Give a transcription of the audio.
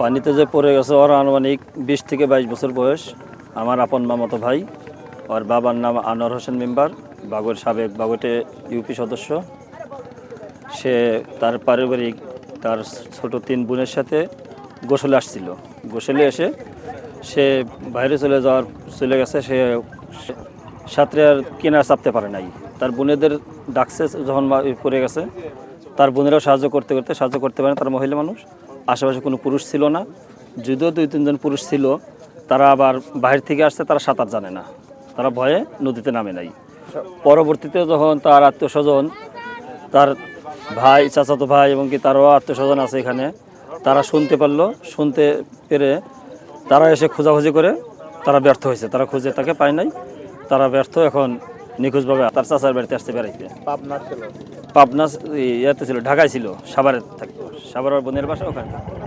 পানিতে যে পড়ে গেছে, ওর আনুমানিক বিশ থেকে বাইশ বছর বয়স। আমার আপন মামাতো ভাই, ওর বাবার নাম আনোয়ার হোসেন মেম্বার, বাগর সাবেক বাগটে ইউপি সদস্য। সে তার পারিবারিক, তার ছোট তিন বোনের সাথে গোসলে আসছিল। গোসলে এসে সে বাইরে চলে যাওয়ার, চলে গেছে। সে সাঁতরে আর কিনার চাপতে পারে নাই। তার বোনেদের ডাকছে যখন পড়ে গেছে, তার বোনেরাও সাহায্য করতে করতে, সাহায্য করতে পারে তার মহিলা মানুষ। আশেপাশে কোনো পুরুষ ছিল না। যদিও দুই, তিনজন পুরুষ ছিল, তারা আবার বাইরে থেকে আসছে, তারা সাঁতার জানে না। তারা ভয়ে নদীতে নামে নাই। পরবর্তীতে যখন তার আত্মীয় স্বজন তার ভাই, চাচাতো ভাই এবং কি তারও আত্মীয় স্বজন আছে এখানে, তারা শুনতে পারল। শুনতে পেরে তারা এসে খোঁজাখুঁজি করে তারা ব্যর্থ হয়েছে। তারা খুঁজে তাকে পায় নাই। তারা ব্যর্থ, এখন নিখোঁজভাবে তার চাচার বাড়িতে আসতে বেড়াইতে পাবনা ইয়াতে ছিল ঢাকায় ছিল সাভারে থাকতো সাভারের বোনের বাসা ওখানে থাকতো।